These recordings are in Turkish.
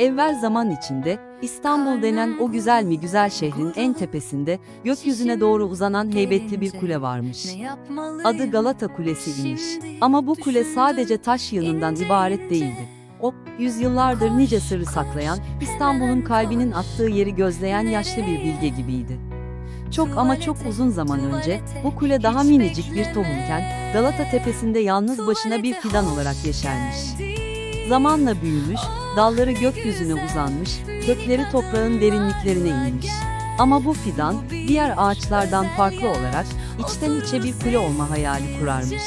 Evvel zaman içinde, İstanbul denen o güzel mi güzel şehrin en tepesinde, gökyüzüne doğru uzanan heybetli bir kule varmış. Adı Galata Kulesi imiş. Ama bu kule sadece taş yığınından ibaret değildi. O, yüzyıllardır nice sırrı saklayan, İstanbul'un kalbinin attığı yeri gözleyen yaşlı bir bilge gibiydi. Çok ama çok uzun zaman önce, bu kule daha minicik bir tohumken, Galata tepesinde yalnız başına bir fidan olarak yeşermiş. Zamanla büyümüş, dalları gökyüzüne uzanmış, kökleri toprağın derinliklerine inmiş. Ama bu fidan, diğer ağaçlardan farklı olarak, içten içe bir kule olma hayali kurarmış.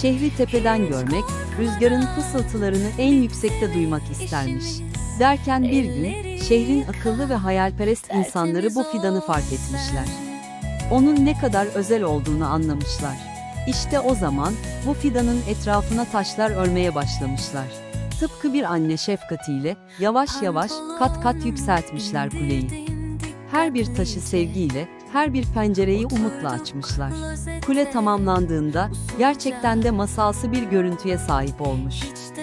Şehri tepeden görmek, rüzgarın fısıltılarını en yüksekte duymak istermiş. Derken bir gün, şehrin akıllı ve hayalperest insanları bu fidanı fark etmişler. Onun ne kadar özel olduğunu anlamışlar. İşte o zaman, bu fidanın etrafına taşlar örmeye başlamışlar. Tıpkı bir anne şefkatiyle, yavaş yavaş, kat kat yükseltmişler kuleyi. Her bir taşı sevgiyle, her bir pencereyi umutla açmışlar. Kule tamamlandığında, gerçekten de masalsı bir görüntüye sahip olmuş.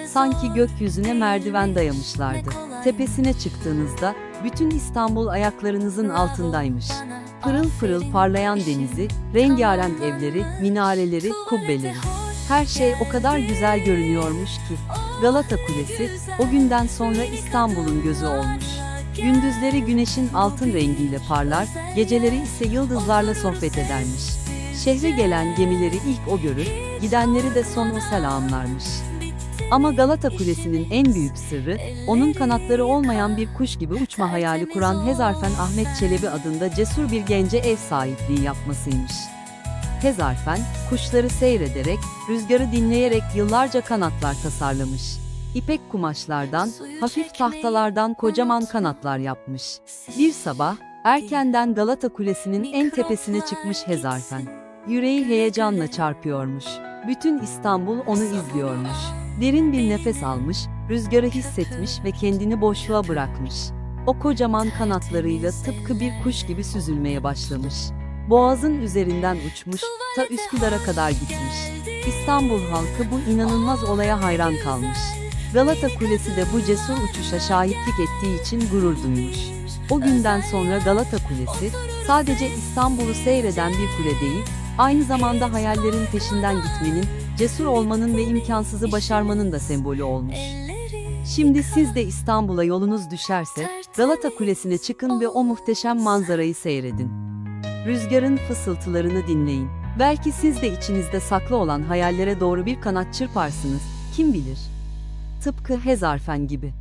Sanki gökyüzüne merdiven dayamışlardı. Tepesine çıktığınızda, bütün İstanbul ayaklarınızın altındaymış. Pırıl pırıl parlayan denizi, rengarenk evleri, minareleri, kubbeleri. Her şey o kadar güzel görünüyormuş ki. Galata Kulesi, o günden sonra İstanbul'un gözü olmuş. Gündüzleri güneşin altın rengiyle parlar, geceleri ise yıldızlarla sohbet edermiş. Şehre gelen gemileri ilk o görür, gidenleri de son o selamlarmış. Ama Galata Kulesi'nin en büyük sırrı, onun kanatları olmayan bir kuş gibi uçma hayali kuran Hezarfen Ahmet Çelebi adında cesur bir gence ev sahipliği yapmasıymış. Hezarfen, kuşları seyrederek, rüzgarı dinleyerek yıllarca kanatlar tasarlamış. İpek kumaşlardan, hafif tahtalardan kocaman kanatlar yapmış. Bir sabah, erkenden Galata Kulesi'nin en tepesine çıkmış Hezarfen. Yüreği heyecanla çarpıyormuş. Bütün İstanbul onu izliyormuş. Derin bir nefes almış, rüzgarı hissetmiş ve kendini boşluğa bırakmış. O kocaman kanatlarıyla tıpkı bir kuş gibi süzülmeye başlamış. Boğazın üzerinden uçmuş, ta Üsküdar'a kadar gitmiş. İstanbul halkı bu inanılmaz olaya hayran kalmış. Galata Kulesi de bu cesur uçuşa şahitlik ettiği için gurur duymuş. O günden sonra Galata Kulesi, sadece İstanbul'u seyreden bir kule değil, aynı zamanda hayallerin peşinden gitmenin, cesur olmanın ve imkansızı başarmanın da sembolü olmuş. Şimdi siz de İstanbul'a yolunuz düşerse, Galata Kulesi'ne çıkın ve o muhteşem manzarayı seyredin. Rüzgarın fısıltılarını dinleyin. Belki siz de içinizde saklı olan hayallere doğru bir kanat çırparsınız, kim bilir? Tıpkı Hezarfen gibi.